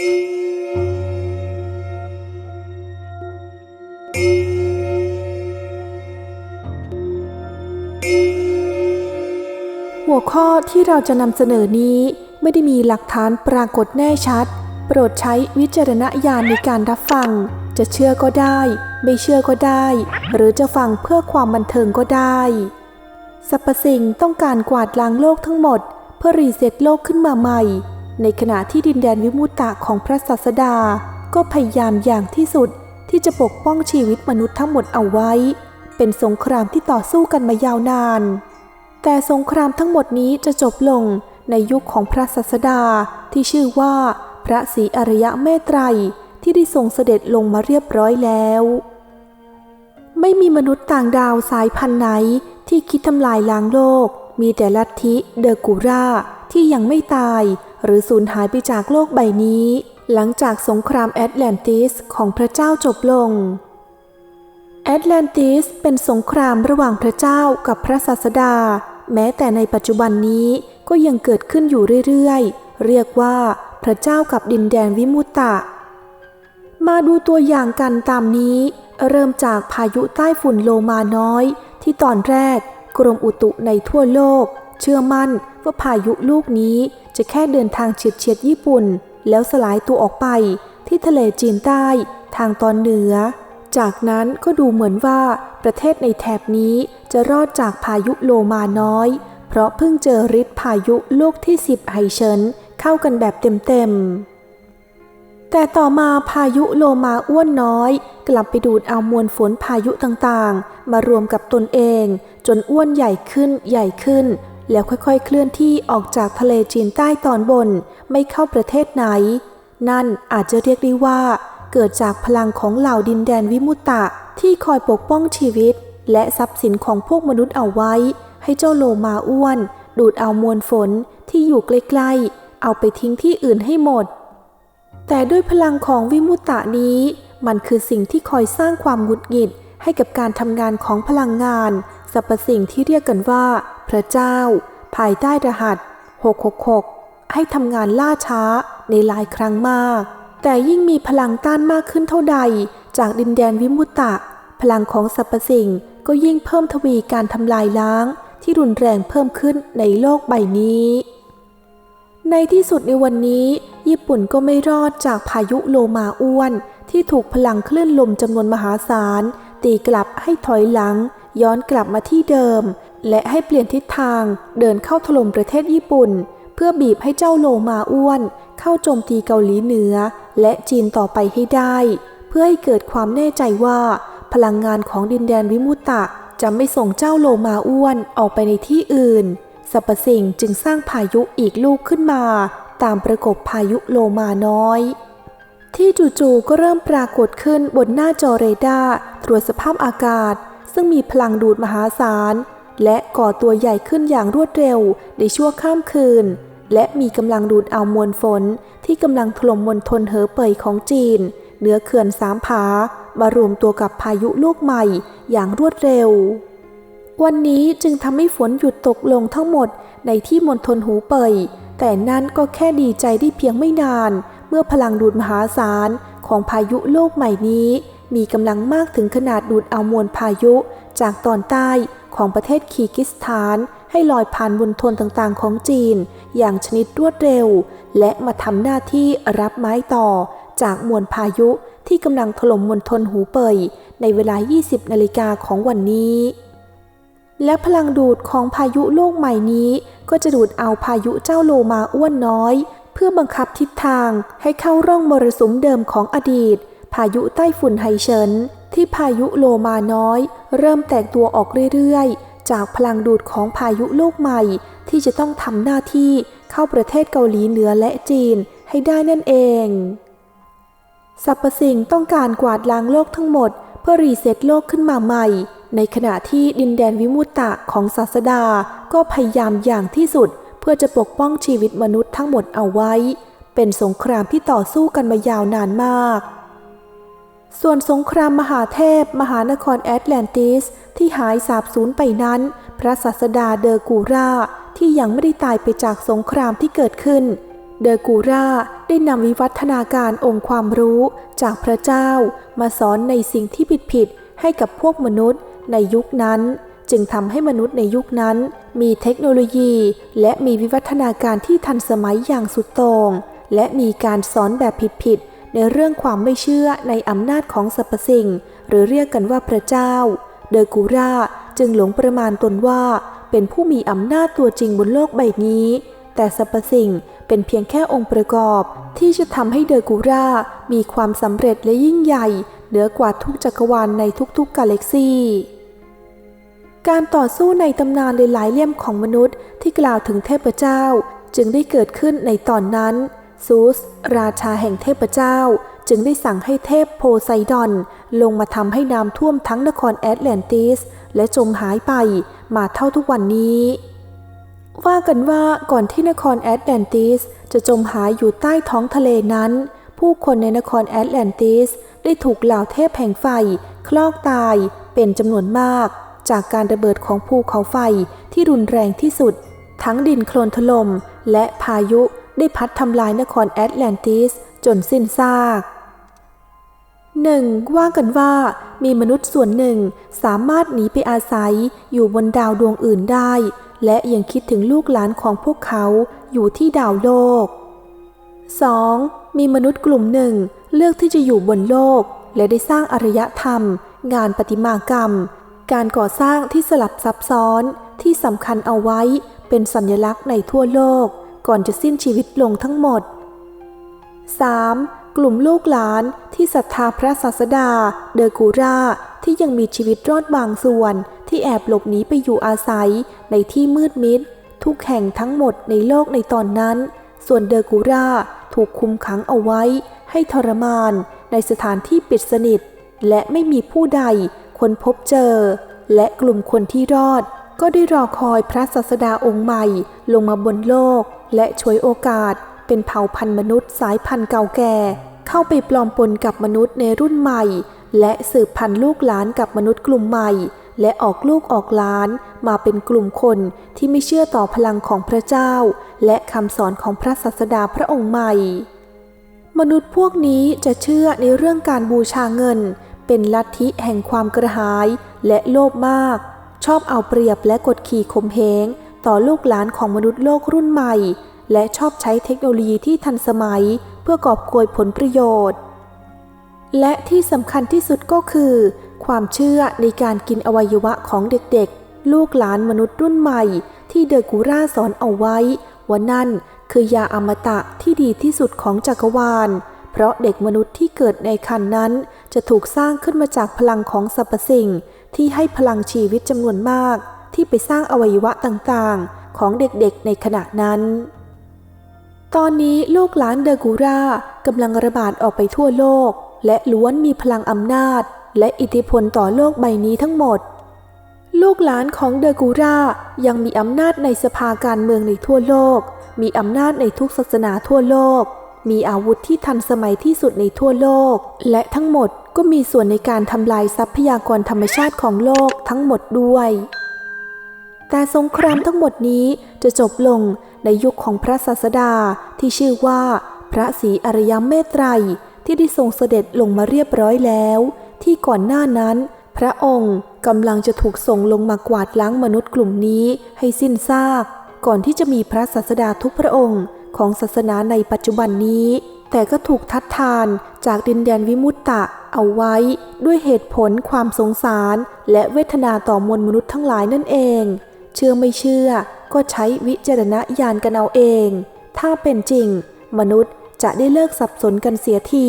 หัวข้อที่เราจะนำเสนอนี้ไม่ได้มีหลักฐานปรากฏแน่ชัด โปรดใช้วิจารณญาณในการรับฟัง จะเชื่อก็ได้ ไม่เชื่อก็ได้ หรือจะฟังเพื่อความบันเทิงก็ได้สรรพสิ่งต้องการกวาดล้างโลกทั้งหมด เพื่อรีเซ็ตโลกขึ้นมาใหม่ ในขณะที่ดินแดนวิมุตตะของพระศาสดา ก็พยายามอย่างที่สุดที่จะปกป้องชีวิตมนุษย์ทั้งหมดเอาไว้ เป็นสงครามที่ต่อสู้กันมายาวนาน แต่สงครามทั้งหมดนี้จะจบลงในยุคของพระศาสดาที่ชื่อว่า พระศรีอริยะเมตไตรที่ได้ทรงเสด็จลงมาเรียบร้อยแล้ว ไม่มีมนุษย์ต่างดาวสายพันธุ์ไหนที่คิดทำลายล้างโลก มีแต่ลัทธิเดอกูราที่ยังไม่ตาย หรือสูญหายไปจากโลกใบนี้ หลังจากสงครามแอตแลนติสของพระเจ้าจบลง แอตแลนติสเป็นสงครามระหว่างพระเจ้ากับพระศาสดา แม้แต่ในปัจจุบันนี้ก็ยังเกิดขึ้นอยู่เรื่อยๆ เรียกว่าพระเจ้ากับดินแดนวิมุตตะ มาดูตัวอย่างกันตามนี้ เริ่มจากพายุใต้ฝุ่นโลมาน้อย ที่ตอนแรกกรมอุตุในทั่วโลก เชื่อมั่นว่าพายุลูกนี้จะแค่เดินทางเฉียดเฉียดญี่ปุ่น แล้วสลายตัวออกไปที่ทะเลจีนใต้ทางตอนเหนือ จากนั้นก็ดูเหมือนว่าประเทศในแถบนี้จะรอดจากพายุโลมาน้อย เพราะเพิ่งเจอฤทธิ์พายุลูกที่10ไฮเชินเข้ากันแบบเต็มๆ แต่ต่อมาพายุโลมาอ้วนน้อย กลับไปดูดเอามวลฝนพายุต่างๆ มารวมกับตนเอง จนอ้วนใหญ่ขึ้นใหญ่ขึ้น แล้วค่อยๆ เคลื่อนที่ออกจากทะเลจีนใต้ตอนบนไม่เข้าประเทศไหน นั่นอาจจะเรียกได้ว่า เกิดจากพลังของเหล่าดินแดนวิมุตตะที่คอยปกป้องชีวิต และทรัพย์สินของพวกมนุษย์เอาไว้ ให้เจ้าโลมาอ้วน ดูดเอามวลฝนที่อยู่ใกล้ๆ เอาไปทิ้งที่อื่นให้หมด แต่ด้วยพลังของวิมุตตะนี้ มันคือสิ่งที่คอยสร้างความหงุดหงิดให้กับการทำงานของพลังงานสรรพสิ่งที่เรียกกันว่า พระเจ้า ภายใต้รหัส 666 ให้ทำงานล่าช้าในหลายครั้งมาก แต่ยิ่งมีพลังต้านมากขึ้นเท่าใด จากดินแดนวิมุตตะ พลังของสรรพสิ่งก็ยิ่งเพิ่มทวีการทำลายล้าง ที่รุนแรงเพิ่มขึ้นในโลกใบนี้ ในที่สุดในวันนี้ ญี่ปุ่นก็ไม่รอดจากพายุโลมาอ้วน ที่ถูกพลังคลื่นลมจำนวนมหาศาลตีกลับให้ถอยหลัง ย้อนกลับมาที่เดิม และให้เปลี่ยนทิศทางเดินเข้าถล่มประเทศญี่ปุ่น เพื่อบีบให้เจ้าโลมาอ้วน เข้าโจมตีเกาหลีเหนือ และจีนต่อไปให้ได้ เพื่อให้เกิดความแน่ใจว่า พลังงานของดินแดนวิมุตตะจะไม่ส่งเจ้าโลมาอ้วนออกไปในที่อื่นสรรพสิ่งจึงสร้างพายุอีกลูกขึ้นมา ตามประกบพายุโลมาน้อย ที่จู่ๆก็เริ่มปรากฏขึ้นบนหน้าจอเรดาร์ตรวจสภาพอากาศ ซึ่งมีพลังดูดมหาศาล และก่อตัวใหญ่ขึ้นอย่างรวดเร็วในชั่วข้ามคืน และมีกำลังดูดเอามวลฝนที่กำลังถล่มมณฑลเหอเป่ยของจีนเนื้อเขื่อนสามผามารวมตัวกับพายุลูกใหม่อย่างรวดเร็ว วันนี้จึงทำให้ฝนหยุดตกลงทั้งหมดในที่มณฑลหูเป่ย แต่นั่นก็แค่ดีใจได้เพียงไม่นาน เมื่อพลังดูดมหาศาลของพายุโลกใหม่นี้ มีกำลังมากถึงขนาดดูดเอามวลพายุจากตอนใต้ ของประเทศคีกิสถาน ให้ลอยผ่านมณฑลต่างๆของจีน อย่างชนิดรวดเร็ว และมาทำหน้าที่รับไม้ต่อ จากมวลพายุที่กำลังถล่มมณฑลหูเป่ยในเวลา 20 นาฬิกาของวันนี้ และพลังดูดของพายุโลกใหม่นี้ ก็จะดูดเอาพายุเจ้าโลมาอ้วนน้อย เพื่อบังคับทิศทางให้เข้าร่องมรสุมเดิมของอดีต พายุใต้ฝุ่นไฮเฉิน ที่พายุโลมาน้อย เริ่มแตกตัวออกเรื่อยๆ จากพลังดูดของพายุโลกใหม่ ที่จะต้องทำหน้าที่เข้าประเทศเกาหลีเหนือและจีนให้ได้นั่นเองสรรพสิ่งต้องการกวาดล้างโลกทั้งหมด เพื่อรีเซ็ตโลกขึ้นมาใหม่ ในขณะที่ดินแดนวิมุตตะของศาสดาก็พยายามอย่างที่สุด เพื่อจะปกป้องชีวิตมนุษย์ทั้งหมดเอาไว้ เป็นสงครามที่ต่อสู้กันมายาวนานมาก ส่วนสงครามมหาเทพ มหานครแอตแลนติส ที่หายสาบสูญไปนั้น พระศาสดาเดอกูราที่ยังไม่ได้ตายไปจากสงครามที่เกิดขึ้น เดอกูราได้นำวิวัฒนาการองค์ความรู้จากพระเจ้า มาสอนในสิ่งที่ผิดๆให้กับพวกมนุษย์ในยุคนั้น จึงทำให้มนุษย์ในยุคนั้น มีเทคโนโลยี และมีวิวัฒนาการที่ทันสมัยอย่างสุดโต่งและมีการสอนแบบผิดๆ ในเรื่องความไม่เชื่อในอำนาจของสรรพสิ่ง หรือเรียกกันว่าพระเจ้า เดอกูราจึงหลงประมาณตนว่า เป็นผู้มีอำนาจตัวจริงบนโลกใบนี้ แต่สรรพสิ่งเป็นเพียงแค่องค์ประกอบ ที่จะทำให้เดอกูรามีความสำเร็จและยิ่งใหญ่ เหนือกว่าทุกจักรวาลในทุกๆกาแล็กซีการต่อสู้ในตำนานหลายๆเล่มของมนุษย์ที่กล่าวถึงเทพเจ้า จึงได้เกิดขึ้นในตอนนั้น ซูส ราชาแห่งเทพเจ้า จึงได้สั่งให้เทพโพไซดอน ลงมาทำให้น้ำท่วมทั้งนครแอตแลนติส และจมหายไปมาเท่าทุกวันนี้ ว่ากันว่าก่อนที่นครแอตแลนติส จะจมหายอยู่ใต้ท้องทะเลนั้น ผู้คนในนครแอตแลนติส ได้ถูกเหล่าเทพแห่งไฟ คลอกตายเป็นจำนวนมาก จากการระเบิดของภูเขาไฟที่รุนแรงที่สุด ทั้งดินโคลนถล่มและพายุ ได้พัดทำลายนครแอตแลนติสจนสิ้นซากหนึ่งว่ากันว่ามีมนุษย์ส่วนหนึ่งสามารถหนีไปอาศัยอยู่บนดาวดวงอื่นได้ และยังคิดถึงลูกหลานของพวกเขาอยู่ที่ดาวโลก 2. มีมนุษย์กลุ่มหนึ่งเลือกที่จะอยู่บนโลก และได้สร้างอารยธรรม งานประติมากรรม การก่อสร้างที่สลับซับซ้อนที่สำคัญเอาไว้เป็นสัญลักษณ์ในทั่วโลก ก่อนจะสิ้นชีวิตลงทั้งหมด 3. กลุ่มลูกหลานที่ศรัทธาพระศาสดา เดอกูราที่ยังมีชีวิตรอดบางส่วน ที่แอบหลบหนีไปอยู่อาศัยในที่มืดมิด ทุกแห่งทั้งหมดในโลกในตอนนั้น ส่วนเดอกูราถูกคุมขังเอาไว้ ให้ทรมาน ในสถานที่ปิดสนิท และไม่มีผู้ใดค้นพบเจอ และกลุ่มคนที่รอด ก็ได้รอคอยพระศาสดาองค์ใหม่ลงมาบนโลก และช่วยโอกาสเป็นเผ่าพันธุ์มนุษย์สายพันธุ์เก่าแก่ เข้าไปปลอมปนกับมนุษย์ในรุ่นใหม่ และสืบพันธุ์ลูกหลานกับมนุษย์กลุ่มใหม่ และออกลูกออกหลานมาเป็นกลุ่มคนที่ไม่เชื่อต่อพลังของพระเจ้า และคำสอนของพระศาสดาพระองค์ใหม่ มนุษย์พวกนี้จะเชื่อในเรื่องการบูชาเงิน เป็นลัทธิแห่งความกระหายและโลภมาก ชอบเอาเปรียบและกดขี่ข่มเหงต่อลูกหลานของมนุษย์โลกรุ่นใหม่ และชอบใช้เทคโนโลยีที่ทันสมัยเพื่อกอบโกยผลประโยชน์ และที่สำคัญที่สุดก็คือ ความเชื่อในการกินอวัยวะของเด็กๆ ลูกหลานมนุษย์รุ่นใหม่ ที่เดอกูราสอนเอาไว้ว่านั่นคือยาอมตะที่ดีที่สุดของจักรวาล เพราะเด็กมนุษย์ที่เกิดในคันนั้น จะถูกสร้างขึ้นมาจากพลังของสรรพสิ่ง ที่ให้พลังชีวิตจำนวนมากที่ไปสร้างอวัยวะต่างๆ ของเด็กๆในขณะนั้น ตอนนี้ลูกหลานเดอกูรากำลังระบาดออกไปทั่วโลก และล้วนมีพลังอำนาจ และอิทธิพลต่อโลกใบนี้ทั้งหมด ลูกหลานของเดอกูรายังมีอำนาจในสภาการเมืองในทั่วโลก มีอำนาจในทุกศาสนาทั่วโลก มีอาวุธที่ทันสมัยที่สุดในทั่วโลก และทั้งหมด ก็มีส่วนในการทำลายทรัพยากรธรรมชาติของโลกทั้งหมดด้วย แต่สงครามทั้งหมดนี้จะจบลงในยุคของพระศาสดาที่ชื่อว่า พระศรีอริยเมตไตรที่ได้ทรงเสด็จลงมาเรียบร้อยแล้ว ที่ก่อนหน้านั้น พระองค์กำลังจะถูกส่งลงมากวาดล้างมนุษย์กลุ่มนี้ให้สิ้นซาก ก่อนที่จะมีพระศาสดาทุกพระองค์ของศาสนาในปัจจุบันนี้ แต่ก็ถูกทัดทานจากดินแดนวิมุตตะเอาไว้ด้วยเหตุผลความสงสาร และเวทนาต่อมวลมนุษย์ทั้งหลายนั่นเอง เชื่อไม่เชื่อก็ใช้วิจารณญาณกันเอาเอง ถ้าเป็นจริง มนุษย์จะได้เลิกสับสนกันเสียที